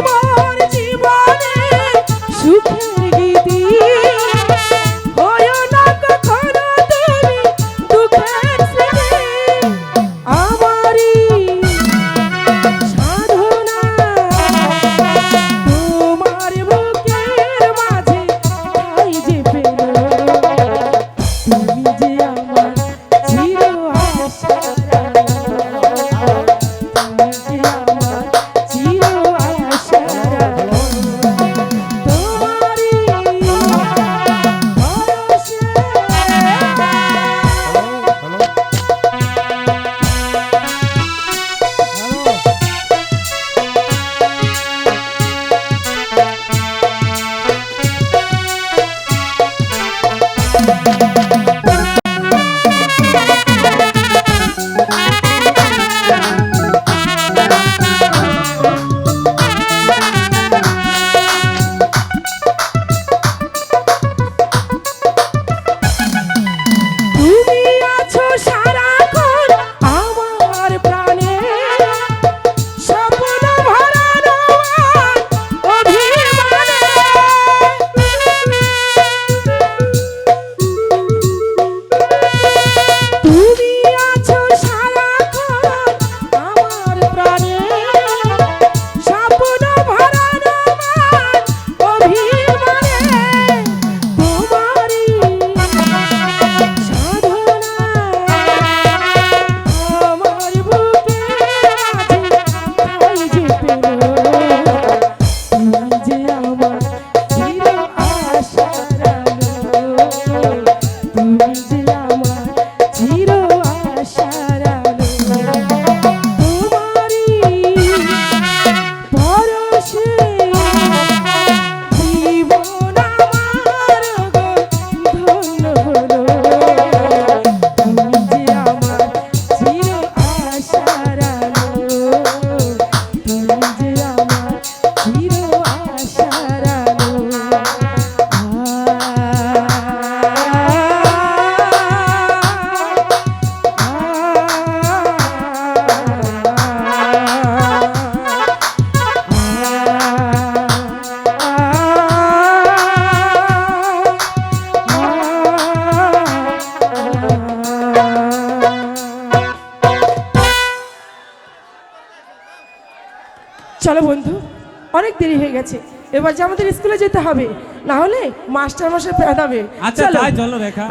Come on. ಪಿರು চলো বন্ধু অনেক দেরি হয়ে গেছে। এবার যে আমাদের স্কুলে যেতে হবে না হলে মাস্টার মাসে পেঁদাবে। আচ্ছা চলো। রেখা